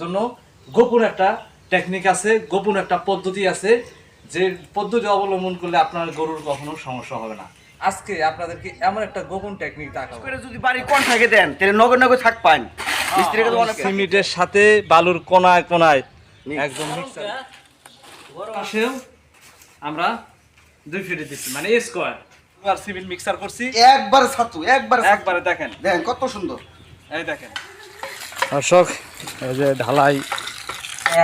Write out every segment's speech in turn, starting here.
জন্য গোপন একটা টেকনিক আছে গোপন একটা পদ্ধতি আছে যে পদ্ধতি অবলম্বন করলে আপনার গরুর কখনো সমস্যা হবে না। আজকে আপনাদেরকে এমন একটা গোপন টেকনিক দেখাবো। যদি বাড়ি কোন থাকে দেন তাহলে নগদ নগদ থাক পান। মিস্ত্রিকে অনেক সিমেন্টের সাথে বালুর কোনায় কোনায় একদম মিক্সার পাশেও আমরা দুই ফিটে দিচ্ছি মানে স্কোয়ার আর সিমেন্ট মিক্সার করছি। একবার ছাতু একবার একবারে দেখেন। দেখেন কত সুন্দর। এই দেখেন। দর্শক এই যে ঢালাই।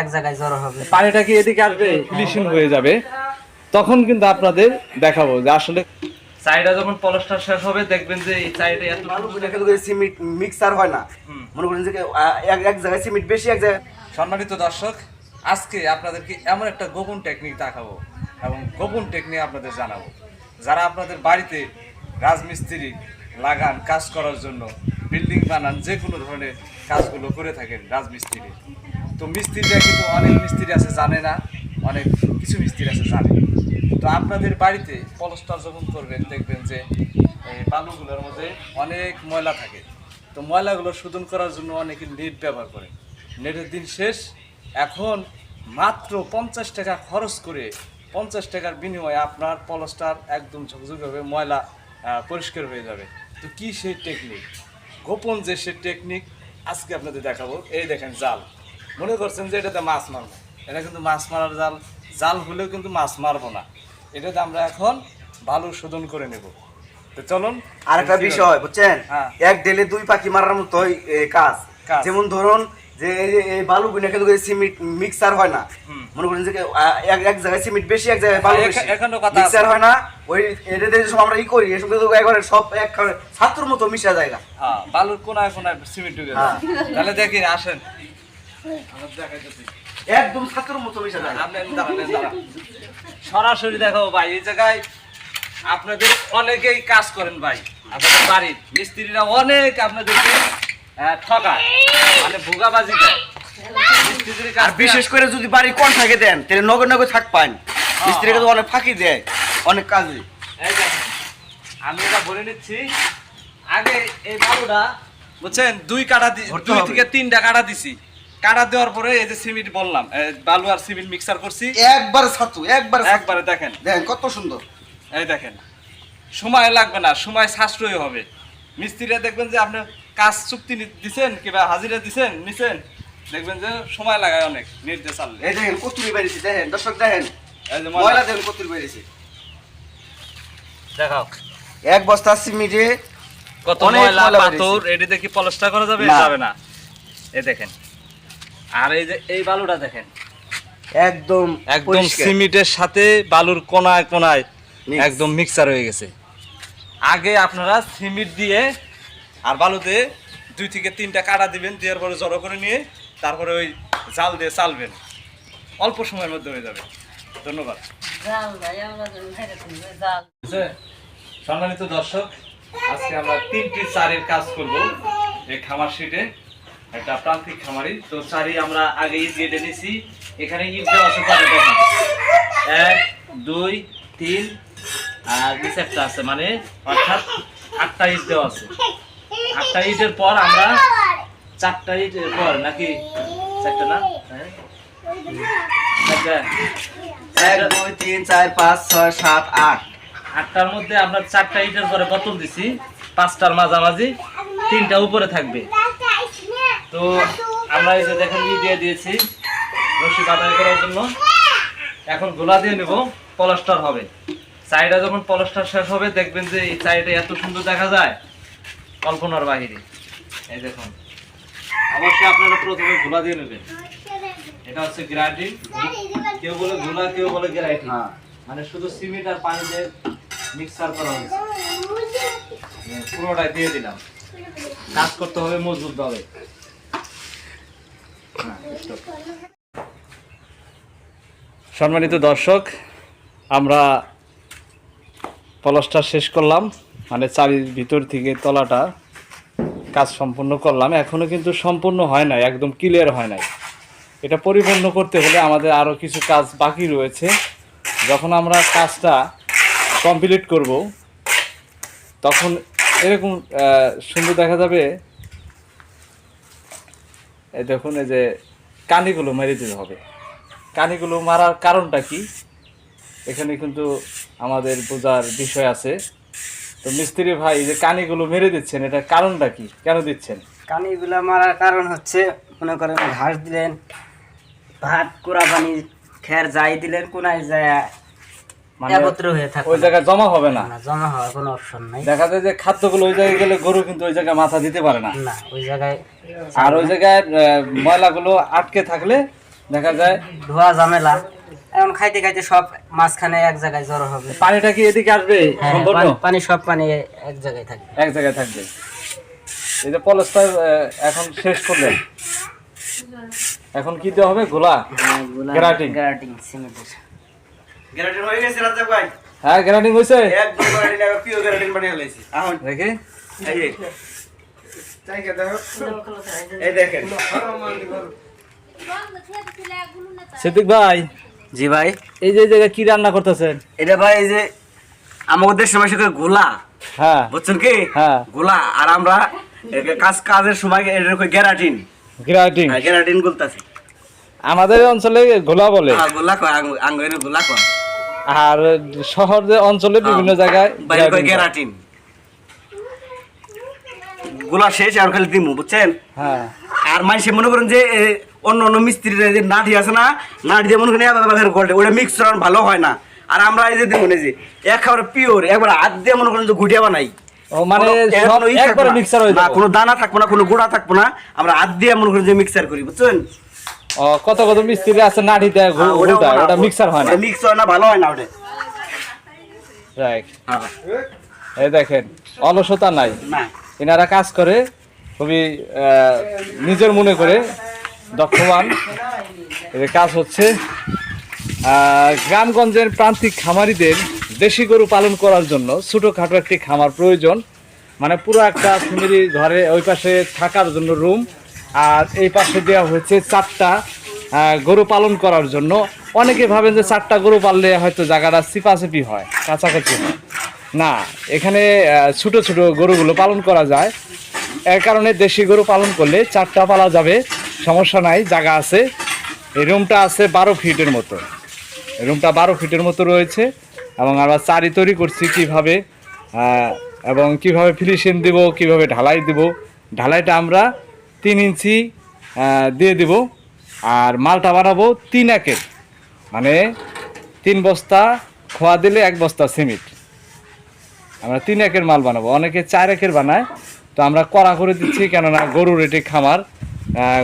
এক জায়গায় জড়ো হবে। পানিটা কি এদিকে আসবে? ফিনিশিং হয়ে যাবে। তখন কিন্তু আপনাদের দেখাবো যে আসলে চাইটা যখন পলস্টার শেষ হবে দেখবেন যে এই চাইটা এত সিমেন্ট মিক্সার হয় না। মনে করেন যে এক এক জায়গায় সিমেন্ট বেশি এক জায়গায় সম্মানিত দর্শক আজকে আপনাদেরকে এমন একটা গোপন টেকনিক দেখাবো এবং গোপন টেকনিক আপনাদের জানাব। যারা আপনাদের বাড়িতে রাজমিস্ত্রি লাগান কাজ করার জন্য বিল্ডিং বানান যে কোনো ধরনের কাজগুলো করে থাকেন রাজমিস্ত্রি। তো মিস্ত্রিরা কিন্তু অনেক মিস্ত্রি আছে জানে না, অনেক কিছু মিস্ত্রি আছে জানে। তো আপনাদের বাড়িতে পলস্টার যখন করবেন, দেখবেন যে এই বালুগুলোর মধ্যে অনেক ময়লা থাকে। তো ময়লাগুলো শোধন করার জন্য অনেকে নেট ব্যবহার করে নেটের দিন শেষ, এখন মাত্র পঞ্চাশ টাকা খরচ করে পঞ্চাশ টাকার বিনিময়ে আপনার পলস্টার একদম ঝকঝকে হবে ময়লা পরিষ্কার হয়ে যাবে। তো কি সেই টেকনিক গোপন যে সে টেকনিক আজকে আপনাদের দেখাবো। এই দেখেন জাল। মনে করছেন যে এটাতে মাছ মারবো। এটা কিন্তু মাছ মারার জাল। জাল হলেও কিন্তু মাছ মারবো না। এটাতে আমরা এখন ভালো শোধন করে নেব। তো চলুন আর একটা বিষয় বুঝছেন? হ্যাঁ। এক ডেলে দুই পাখি মারার মতো কাজ। যেমন ধরুন যে এই বালু গুলো কিন্তু সিমেন্ট মিক্সার হয় না। মনে করেন যে এক এক জায়গায় সিমেন্ট বেশি এক জায়গায় বালু বেশি মিক্সার হয় না ওই এটাতে সব আমরা ই করি এসব কিন্তু একবারে সব এক ছাত্র মতো মিশা জায়গা হ্যাঁ বালুর কোনায় কোনায় সিমেন্ট ঢুকে হ্যাঁ। যায়। তাহলে দেখি আসেন একদম ছাত্র মতো মিশা দাঁড়ান। সরাসরি দেখাবো ভাই এই জায়গায় আপনাদের অনেকেই কাজ করেন ভাই আপনাদের বাড়ির মিস্ত্রিরা অনেক আপনাদেরকে ঠকায় মানে ভোগাবাজি দেয় আর বিশেষ করে যদি বাড়ি কোন থাকে দেন তাহলে নগদ নগদ থাক পান মিস্ত্রিকে তো অনেক ফাঁকি দেয় অনেক কাজে। আমি এটা বলে নিচ্ছি। আগে এই বালুটা বুঝছেন দুই কাটা দুই থেকে তিনটা কাটা দিছি। কাটা দেওয়ার পরে এই যে সিমেন্ট বললাম বালু আর সিমেন্ট মিক্সার করছি। একবার ছাতু একবার একবারে দেখেন। দেখেন কত সুন্দর। এই দেখেন সময় লাগবে না সময় সাশ্রয় হবে। মিস্ত্রিরা দেখবেন যে আপনি কাজ চুক্তি নি- দিছেন কিংবা হাজিরা দিছেন নিছেন দেখবেন যে সময় লাগায় অনেক নির্দেশ চাললে। এই দেখেন কতুরি বেরিয়েছে দেখেন দর্শক দেখেন এই যে ময়লা। দেখেন কতুরি বেরিয়েছে দেখাও। এক বস্তা সিমেন্টে কত ময়লা পাথর এটি দেখি পলস্টার করা যাবে? না। যাবে না। এই দেখেন। আর এই যে এই বালুটা দেখেন। একদম একদম। সিমেন্টের সাথে বালুর কোনায় কোনায় একদম মিক্সার হয়ে গেছে। আগে আপনারা সিমেন্ট দিয়ে আর বালুতে দুই থেকে তিনটা কাটা দিবেন দেওয়ার পরে জড়ো করে নিয়ে তারপরে ওই জাল দিয়ে চালবেন। অল্প সময়ের মধ্যে হয়ে যাবে। ধন্যবাদ। জাল ভাই আমরা তো বাইরে থেকে জাল। আছে? সম্মানিত দর্শক আজকে আমরা তিনটি চারের কাজ করব এই খামার শিটে। একটা প্রান্তিক খামারি তো চারি আমরা আগে ইট গেটে নিছি। এখানে ইট দেওয়া আছে কত এক দুই তিন আর একটা আছে মানে অর্থাৎ আটটা ইট দেওয়া আছে। আটটা ইটের পর আমরা চারটা ইটের পর নাকি? চারটা না? হ্যাঁ? এক দুই তিন চার পাঁচ ছয় সাত আট। আটটার মধ্যে আমরা চারটা ইটের পরে বোতল দিছি। পাঁচটার মাঝামাঝি তিনটা উপরে থাকবে। তো আমরা এই যে দেখেন ই দিয়ে দিয়েছি রশি করার জন্য। এখন গোলা দিয়ে নেব পলাস্টার হবে। চাইটা যখন পলাস্টার শেষ হবে দেখবেন যে এই চাইটা এত সুন্দর দেখা যায়। কল্পনার বাহিরে। এই দেখুন। অবশ্যই আপনারা প্রথমে গোলা দিয়ে নেবেন। এটা হচ্ছে গ্রাইন্ডিং। কেউ বলে গোলা কেউ বলে গ্রাইন্ডিং। হ্যাঁ। মানে শুধু সিমেন্ট আর পানি দিয়ে মিক্সার করা হয়েছে। হ্যাঁ, পুরোটাই দিয়ে দিলাম। কাজ করতে হবে মজবুত ভাবে। সম্মানিত দর্শক আমরা পলসটা শেষ করলাম। মানে চারির ভিতর থেকে তলাটা কাজ সম্পূর্ণ করলাম। এখনও কিন্তু সম্পূর্ণ হয় নাই, একদম ক্লিয়ার হয় নাই। এটা পরিপূর্ণ করতে হলে আমাদের আরও কিছু কাজ বাকি রয়েছে। যখন আমরা কাজটা কমপ্লিট করব, তখন এরকম সুন্দর দেখা যাবে। দেখুন, এই যে কানিগুলো মেরে দিতে হবে। কানিগুলো মারার কারণটা কি? এখানে কিন্তু আমাদের বোঝার বিষয় আছে। তো মিস্ত্রি ভাই যে কানিগুলো মেরে দিচ্ছেন এটার কারণটা কি? কেন দিচ্ছেন? কানিগুলো মারার কারণ হচ্ছে মনে করেন ঘাস দিলেন ভাত কুড়া পানি খের যাই দিলেন কোনায় যায় মানে একত্র হয়ে থাকে ওই জায়গায় জমা হবে না? জমা হওয়ার কোনো অপশন নাই। দেখা যায় যে খাদ্যগুলো ওই জায়গায় গেলে গরু কিন্তু ওই জায়গায় মাথা দিতে পারে না। না ওই জায়গায় আর ওই জায়গায় ময়লাগুলো আটকে থাকলে দেখা যায় ধোয়া ঝামেলা। এখন খাইতে খাইতে সব মাঝখানে এক জায়গায় জড়ো হবে। পানিটা কি এদিকে আসবে? হ্যাঁ, সম্পূর্ণ? পানি- সব পানি এক জায়গায় থাকবে। এক জায়গায় থাকবে। এই যে পলস্টার এখন শেষ করলেন। এখন কি দেওয়া হবে? গোলা? Geratin. গ্যারাটিং সিমেন্টের। গ্যারান্টি হয়ে গেছে রাজা ভাই। হ্যাঁ গ্যারান্টি হয়েছে? একদম গ্যারান্টি লাগা পিও গ্যারান্টি বানিয়ে লাইছি এখন দেখি। এই। এই দেখেন। সিদ্দিক ভাই। জি ভাই। এই যে এই জায়গায় কি রান্না করতেছেন? এটা ভাই এই যে আমাদের দেশের সময় সেটা গোলা। হ্যাঁ। বুঝছেন কি? হ্যাঁ। গোলা। আর আমরা কাজ কাজের সময় এটা কই গ্যারাটিন। হ্যাঁ, গ্যারাটিন বলতাছি আমাদের অঞ্চলে গোলা বলে। হ্যাঁ গোলা কয় আঙ্গ- আঙ্গুরে গোলা কয়। আর শহর যে অঞ্চলে বিভিন্ন জায়গায় গ্যারাটিন গোলা শেষ আর খালি দিমু বুঝছেন? হ্যাঁ। আর মানুষে মনে করেন যে অন্য অন্য মিস্ত্রিরা যে নাটি আছে না নাটি মনে এবার গোল্ডে ওটা মিক্স করানো ভালো হয় না। আর আমরা এই যে দেখুন এই যে একেবারে পিওর একবার হাত দিয়ে মনে করেন যে গুটিয়া বানাই। মানে কোনো-। মিক্সার না। দানা থাকব না কোনো গুঁড়া থাকব না। আমরা হাত দিয়ে মনে করেন যে মিক্সার করি বুঝছেন? কত কত মিস্ত্রি আছে নাড়ি দেয় হ্যাঁ, ঘুরটা ওটা মিক্সার হয় না। মিক্স হয় না ভালো হয় না ওটা। রাইট এই দেখেন অলসতা নাই। না। এনারা কাজ করে খুবই নিজের মনে করে দক্ষবান এদের কাজ হচ্ছে গ্রামগঞ্জের প্রান্তিক খামারিদের দেশি গরু পালন করার জন্য ছোটোখাটো একটি খামার প্রয়োজন। মানে পুরো একটা ফ্যামিলি ঘরে ওই পাশে থাকার জন্য রুম, আর এই পাশে দেওয়া হয়েছে চারটা গরু পালন করার জন্য। অনেকে ভাবেন যে চারটা গরু পাললে হয়তো জায়গাটা চিপাচিপি হয়, কাছাকাছি হয়। না, এখানে ছোট ছোট গরুগুলো পালন করা যায়। এর কারণে দেশি গরু পালন করলে চারটা পালা যাবে। সমস্যা নাই, জায়গা আছে। এই রুমটা আছে বারো ফিটের মতো। রুমটা বারো ফিটের মতো রয়েছে এবং আমরা চারি তৈরি করছি কীভাবে এবং কীভাবে ফিনিশিং দিব, কীভাবে ঢালাই দিব। ঢালাইটা আমরা তিন ইঞ্চি দিয়ে দিব। আর মালটা বানাবো তিন একের। মানে তিন বস্তা খোয়া দিলে এক বস্তা সিমেন্ট। আমরা তিন একের মাল বানাবো। অনেকে চার একের বানায়। তো আমরা কড়া করে দিচ্ছি কেননা গরুর এটি খামার।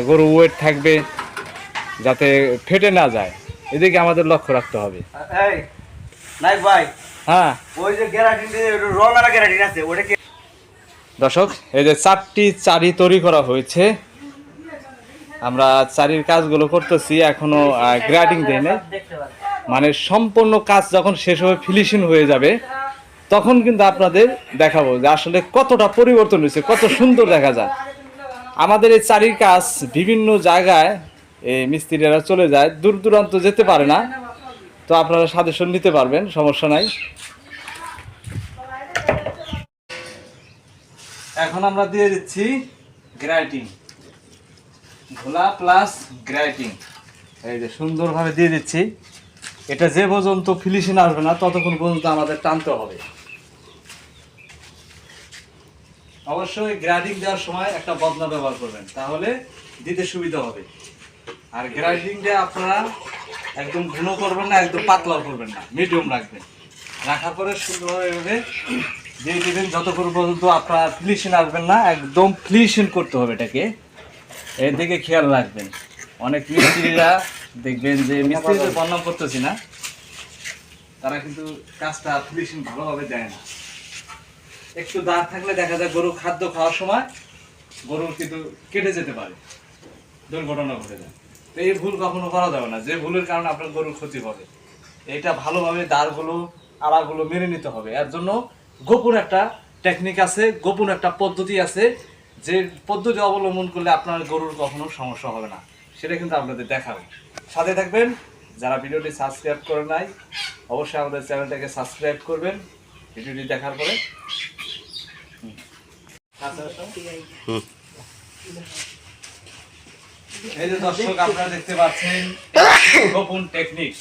গরু ওয়েট থাকবে যাতে ফেটে না যায়। এদিকে আমাদের লক্ষ্য রাখতে হবে। হ্যাঁ। দর্শক এই যে চারটি চারি তৈরি করা হয়েছে। আমরা চারির কাজগুলো করতেছি এখনও গ্রাডিং দেয় নাই। মানে সম্পূর্ণ কাজ যখন শেষ হয়ে ফিনিশিং হয়ে যাবে তখন কিন্তু আপনাদের দেখাবো যে আসলে কতটা পরিবর্তন হয়েছে কত সুন্দর দেখা যায়। আমাদের এই চারির কাজ বিভিন্ন জায়গায় এই মিস্ত্রিরা চলে যায়। দূর দূরান্ত যেতে পারে না। তো আপনারা সাজেশন নিতে পারবেন, সমস্যা নাই। এখন আমরা দিয়ে দিচ্ছি গ্রাইটিং। ঘোলা প্লাস গ্রাইটিং। এই যে সুন্দরভাবে দিয়ে দিচ্ছি। এটা যে পর্যন্ত ফিনিশিং আসবে না, ততক্ষণ পর্যন্ত আমাদের টানতে হবে। অবশ্যই গ্রাইডিং দেওয়ার সময় একটা বদনা ব্যবহার করবেন, তাহলে দিতে সুবিধা হবে। আর গ্রাইডিংটা আপনারা একদম ঘন করবেন না, একদম পাতলাও করবেন না মিডিয়াম রাখবেন। রাখার পরে সুন্দরভাবে দিয়ে দিবেন যতক্ষণ পর্যন্ত আপনার ফিনিশিং আসবেন না, একদম ফিনিশিং করতে হবে এটাকে। এর দিকে খেয়াল রাখবেন। অনেক মিস্ত্রিরা দেখবেন যে মিস্ত্রিদের বর্ণনা করতেছি না, তারা কিন্তু কাজটা ফিনিশিং ভালোভাবে দেয় না। একটু দাঁত থাকলে দেখা যায় গরু খাদ্য খাওয়ার সময় গরুর কিন্তু কেটে যেতে পারে। দুর্ঘটনা ঘটে যায়। তো এই ভুল কখনো করা যাবে না। যে ভুলের কারণে আপনার গরুর ক্ষতি হবে। এটা ভালোভাবে দাঁড়গুলো, আড়াগুলো মেনে নিতে হবে। এর জন্য গোপন একটা টেকনিক আছে, গোপন একটা পদ্ধতি আছে, যে পদ্ধতি অবলম্বন করলে আপনার গরুর কখনো সমস্যা হবে না। সেটা কিন্তু আপনাদের দেখাবো। সাথে থাকবেন। যারা ভিডিওটি সাবস্ক্রাইব করে নাই, অবশ্যই আমাদের চ্যানেলটাকে সাবস্ক্রাইব করবেন। ভিডিওটি দেখার পরে। এই যে দর্শক, আপনারা দেখতে পাচ্ছেন গোপন টেকনিক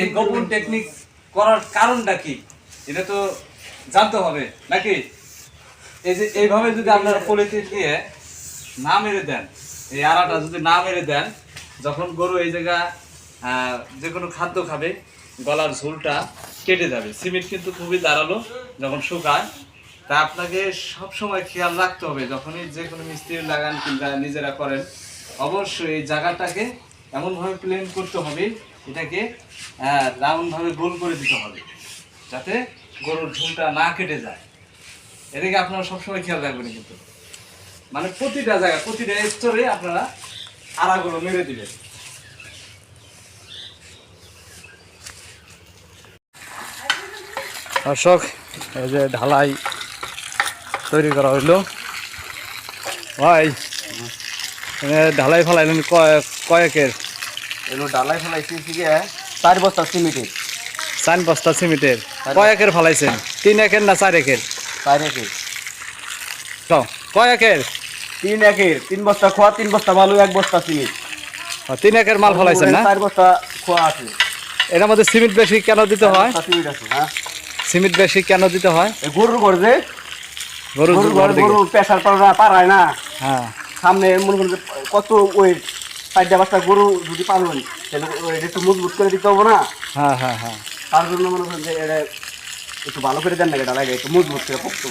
এই গোপন টেকনিক করার কারণটা কি? এটা তো জানতে হবে, নাকি? এই যে এইভাবে যদি আপনারা পলিথিন দিয়ে না মেরে দেন, এই আড়াটা যদি না মেরে দেন, যখন গরু এই জায়গা যে কোনো খাদ্য খাবে, গলার ঝোলটা কেটে যাবে। সিমেন্ট কিন্তু খুবই দাঁড়াল যখন শুকায় তা আপনাকে সব সময় খেয়াল রাখতে হবে, যখনই যে কোনো মিস্ত্রি লাগান কিংবা নিজেরা করেন, অবশ্যই এই জায়গাটাকে এমনভাবে প্লেন করতে হবে, এটাকে রাউন্ডভাবে গোল করে দিতে হবে, যাতে গরুর ঝুলটা না কেটে যায়। এদিকে আপনারা সবসময় খেয়াল রাখবেন কিন্তু। মানে প্রতিটা জায়গা, প্রতিটা স্তরে আপনারা আড়াগুলো মেরে দিবেন। দর্শক, এই যে ঢালাই তৈরি করা হইল। ভাই ঢালাই ফেলাইলেন কয়েকের? এগুলো ডালাই ফেলাইছি চার বস্তা সিমেন্টের। চান বস্তা সিমেন্টের। কয়েকের ফেলাইছেন? তিন একের না চার একের? চার একের। কয়েকের তিন একের। তিন বস্তা খোয়া তিন বস্তা বালু এক বস্তা সিমেন্ট। ও, তিন একের মাল ফেলাইছেন না? চার বস্তা খোয়া আছে। এর মধ্যে সিমেন্ট বেশি কেন দিতে হয়? সিমেন্ট হ্যাঁ। বেশি কেন দিতে হয়? গরুর ঘর গরু পাড়া পারায় না। হ্যাঁ। সামনে মনে করেন কত চারটা পাঁচটা গরু যদি পালন তাহলে একটু মজবুত করে দিতে হবে না। হ্যাঁ হ্যাঁ হ্যাঁ। তার জন্য মনে করেন যে এটা একটু ভালো করে দেন না এটা লাগে একটু মজবুত করে পোক্ত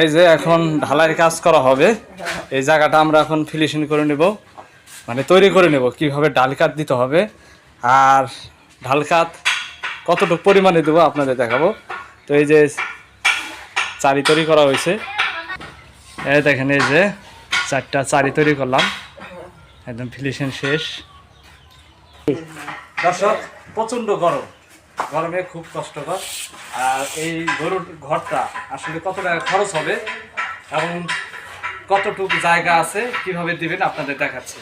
এই যে এখন ঢালাইয়ের কাজ করা হবে। এই জায়গাটা আমরা এখন ফিনিশিং করে নেব। মানে তৈরি করে নেব কীভাবে ডাল কাট দিতে হবে। আর ঢাল কাত কতটুকু পরিমাণে দেবো আপনাদের দেখাবো। তো এই যে চারি তৈরি করা হয়েছে। এই দেখেন, এই যে চারটা চারি তৈরি করলাম। একদম ফিনিশিং শেষ। দর্শক, প্রচণ্ড গরম। গরমে খুব কষ্টকর। আর এই গরুর ঘরটা আসলে কত টাকা খরচ হবে এবং কতটুকু জায়গা আছে, কীভাবে দিবেন আপনাদের দেখাচ্ছি।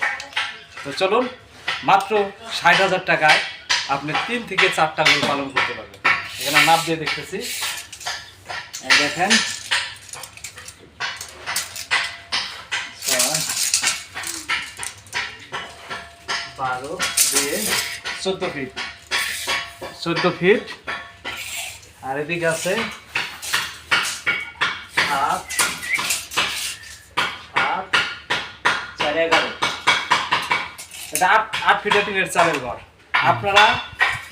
তো চলুন, মাত্র ষাট হাজার টাকায় আপনি তিন থেকে চারটা গরু পালন করতে পারবেন। এখানে নাপ দিয়ে দেখতেছি। দেখেন। বারো দিয়ে চোদ্দ ফিট চোদ্দ ফিট আর এদিকে আছে সাত সাত, চার, এগারো। এটা আট আট ফিটের টিনের চালের ঘর। আপনারা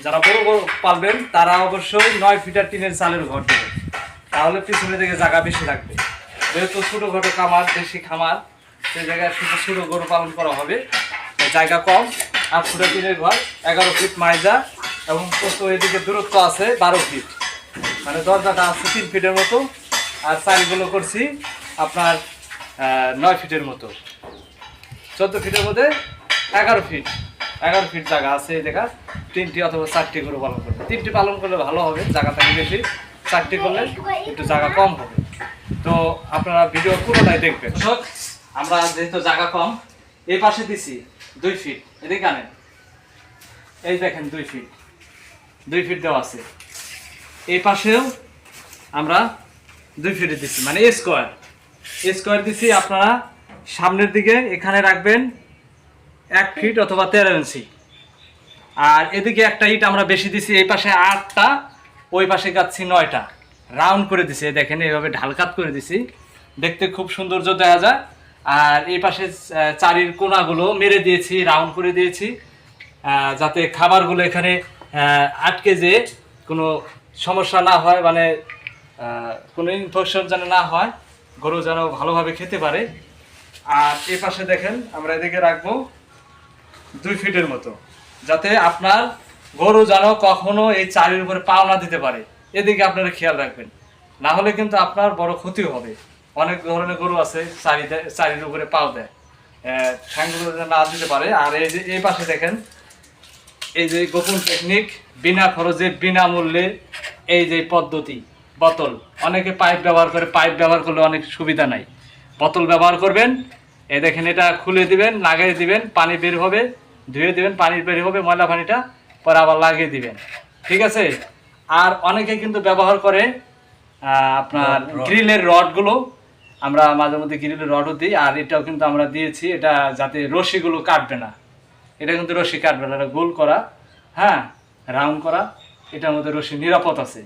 যারা বড় বড় পালবেন, তারা অবশ্যই নয় ফিটার টিনের চালের ঘর দেবেন। তাহলে পিছনে দিকে জায়গা বেশি লাগবে। যেহেতু ছোটো খাটো খামার, দেশি খামার সেই জায়গায় শুধু ছোটো গরু পালন করা হবে। জায়গা কম, আট ফুটের টিনের ঘর, এগারো ফিট মাইজা, এবং কত এদিকে দূরত্ব আছে, বারো ফিট। মানে দরজাটা আছে তিন ফিটের মতো, আর চালগুলো করছি আপনার নয় ফিটের মতো। চোদ্দ ফিটের মধ্যে এগারো ফিট। এগারো ফিট জায়গা আছে এই জায়গা। তিনটি অথবা চারটি করে পালন করবে। তিনটি পালন করলে ভালো হবে, জায়গা থাকে বেশি। চারটি করলে একটু জায়গা কম হবে। তো আপনারা ভিডিও পুরোটাই দেখবেন। আমরা যেহেতু জায়গা কম, এই পাশে দিছি দুই ফিট এদিকে আনেন। এই দেখেন দুই ফিট দুই ফিট দেওয়া আছে। এই পাশেও আমরা দুই ফিটে দিচ্ছি মানে স্কোয়ার স্কোয়ার দিছি আপনারা সামনের দিকে, এখানে রাখবেন এক ফিট অথবা তেরো ইঞ্চি আর এদিকে একটা ইট আমরা বেশি দিছি, এই পাশে আটটা, ওই পাশে গাচ্ছি নয়টা। রাউন্ড করে দিছি দেখেন, এইভাবে ঢালকাত করে দিছি। দেখতে খুব সৌন্দর্য দেখা যায়। আর এই পাশে চারির কোনাগুলো মেরে দিয়েছি রাউন্ড করে দিয়েছি। যাতে খাবারগুলো এখানে আটকে যে কোনো সমস্যা না হয় মানে কোনো ইনফেকশন যেন না হয়, গরু যেন ভালোভাবে খেতে পারে। আর এই পাশে দেখেন, আমরা এদিকে রাখব। দুই ফিটের মতো, যাতে আপনার গরু যেন কখনো এই চারির উপরে পাও না দিতে পারে। এদিকে আপনারা খেয়াল রাখবেন। না হলে কিন্তু আপনার বড় ক্ষতি হবে। অনেক ধরনের গরু আছে চারি চারির উপরে পাও দেয়। ঠ্যাংগুলো না দিতে পারে। আর এই যে, এই পাশে দেখেন, এই যে গোপন টেকনিক বিনা খরচে, বিনামূল্যে এই যে পদ্ধতি, বোতল। অনেকে পাইপ ব্যবহার করে, পাইপ ব্যবহার করলে অনেক সুবিধা নাই। বোতল ব্যবহার করবেন এই দেখেন এটা খুলে দিবেন লাগিয়ে দিবেন, পানি বের হবে। ধুয়ে দিবেন পানির বের হবে ময়লা পানিটা পরে আবার লাগিয়ে দিবেন। ঠিক আছে? আর অনেকে কিন্তু ব্যবহার করে আপনার গ্রিলের রডগুলো। আমরা মাঝে মধ্যে গ্রিলের রডও দিই আর এটাও কিন্তু আমরা দিয়েছি এটা যাতে রশিগুলো কাটবে না। এটা কিন্তু রশি কাটবে না এটা গোল করা হ্যাঁ রাউন্ড করা এটার মধ্যে রশি নিরাপদ আছে।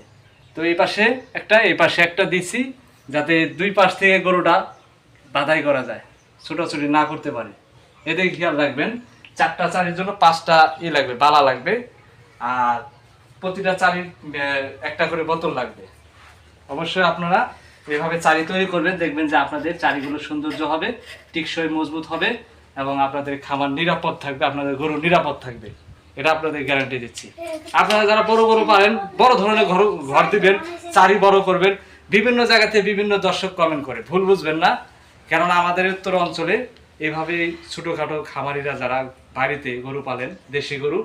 তো এই পাশে একটা এই পাশে একটা দিছি যাতে দুই পাশ থেকে গরুটা বাধাই করা যায় ছোটাছুটি না করতে পারে। এদিকে খেয়াল রাখবেন চারটা চারির জন্য পাঁচটা ই লাগবে, বালা লাগবে। আর প্রতিটা চারির একটা করে বোতল লাগবে। অবশ্যই আপনারা এভাবে চারি তৈরি করবেন, দেখবেন যে আপনাদের চারিগুলো সৌন্দর্য হবে, টিকসই মজবুত হবে, এবং আপনাদের খামার নিরাপদ থাকবে, আপনাদের গরু নিরাপদ থাকবে। এটা আপনাদের গ্যারান্টি দিচ্ছি। আপনারা যারা বড় বড় পারেন বড় ধরনের ঘর ঘর দিবেন, চারি বড় করবেন, বিভিন্ন জায়গাতে বিভিন্ন দর্শক কমেন্ট করে। ভুল বুঝবেন না, কেননা আমাদের উত্তর অঞ্চলে এভাবে ছোটোখাটো খামারিরা যারা বাড়িতে গরু পালেন দেশি গরু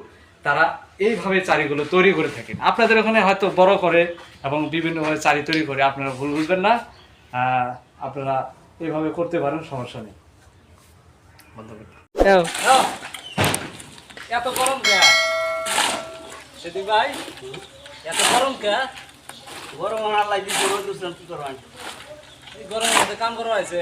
তারা এইভাবে চারিগুলো তৈরি করে থাকেন। আপনাদের ওখানে হয়তো বড় করে এবং বিভিন্নভাবে চারি তৈরি করে আপনারা ভুল বুঝবেন না। আপনারা এইভাবে করতে পারেন সমস্যা নেই। এত গরম কে? ভাই এত গরম কে? গরম আল্লাহ গরমের মধ্যে কাম করা হয়েছে।